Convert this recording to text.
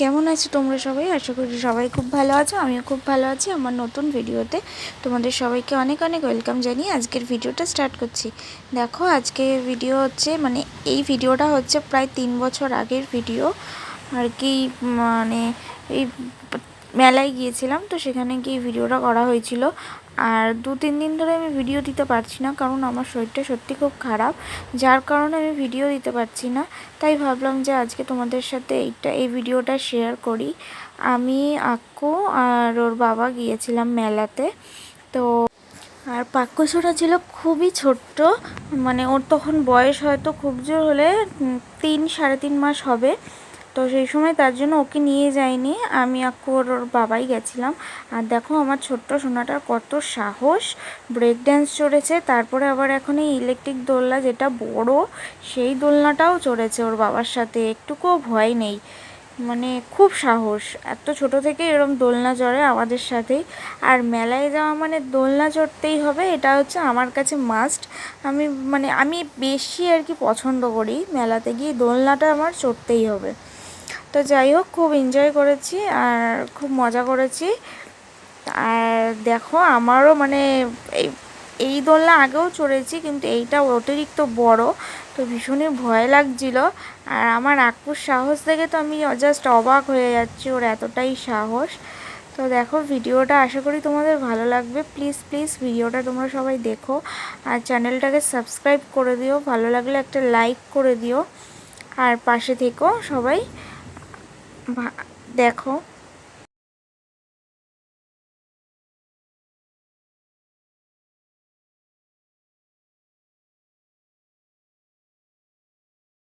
কেমন আছো তোমরা সবাই? আশা করি সবাই খুব ভালো আছো, আমিও খুব ভালো আছি আমার নতুন ভিডিওতে। তোমাদের সবাইকে অনেক অনেক ওয়েলকাম জানিয়ে আজকের ভিডিওটা স্টার্ট করছি। দেখো আজকে ভিডিও হচ্ছে মানে এই ভিডিওটা হচ্ছে প্রায় তিন বছর আগের ভিডিও। আর কি মানে এই মেলায় গিয়েছিলাম, তো সেখানে গিয়ে ভিডিওটা করা হয়েছিল। আর দু, তিন দিন ধরে আমি ভিডিও দিতে পারছি না, কারণ আমার শরীরটা সত্যি খুব খারাপ, যার কারণে আমি ভিডিও দিতে পারছি না। তাই ভাবলাম যে আজকে তোমাদের সাথে এইটা, এই ভিডিওটা শেয়ার করি। আমি আক্কু আর ওর বাবা গিয়েছিলাম মেলাতে, তো আর পাক্কুসোটা ছিল খুবই ছোট্ট মানে ওর তখন বয়স হয়তো খুব জোর হলে তিন, সাড়ে তিন মাস হবে। তো সেই সময় তার জন্য ওকে নিয়ে যাইনি আমি আক্কু ওর ওর বাবাই গেছিলাম। আর দেখো আমার ছোট্ট সোনাটার কত সাহস। ব্রেক ড্যান্স চড়েছে, তারপরে আবার এখন এই ইলেকট্রিক দোলনা যেটা বড়, সেই দোলনাটাও চড়েছে ওর বাবার সাথে। একটুকুও ভয় নেই। মানে খুব সাহস। এত ছোট থেকে এরকম দোলনা চড়ে আমাদের সাথেই। আর মেলায় যাওয়া মানে দোলনা চড়তেই হবে, এটা হচ্ছে আমার কাছে মাস্ট আমি মানে আমি বেশি আর কি পছন্দ করি মেলাতে গিয়ে দোলনাটা আমার চড়তেই হবে। তো যাই হোক, খুব এনজয় করেছি আর খুব মজা করেছি। আর দেখো, আমারও মানে এই এই দোলনা আগেও চড়েছি, কিন্তু এইটা অতিরিক্ত বড়, তো ভীষণই ভয় লাগছিল। আর আমার আকুর সাহস দেখে তো আমি জাস্ট অবাক হয়ে যাচ্ছি, ওর এতটাই সাহস। তো দেখো, ভিডিওটা আশা করি তোমাদের ভালো লাগবে। প্লিজ প্লিজ ভিডিওটা তোমরা সবাই দেখো। আর চ্যানেলটাকে সাবস্ক্রাইব করে দিও। ভালো লাগলে একটা লাইক করে দিও। আর পাশে থেকো সবাই দেখো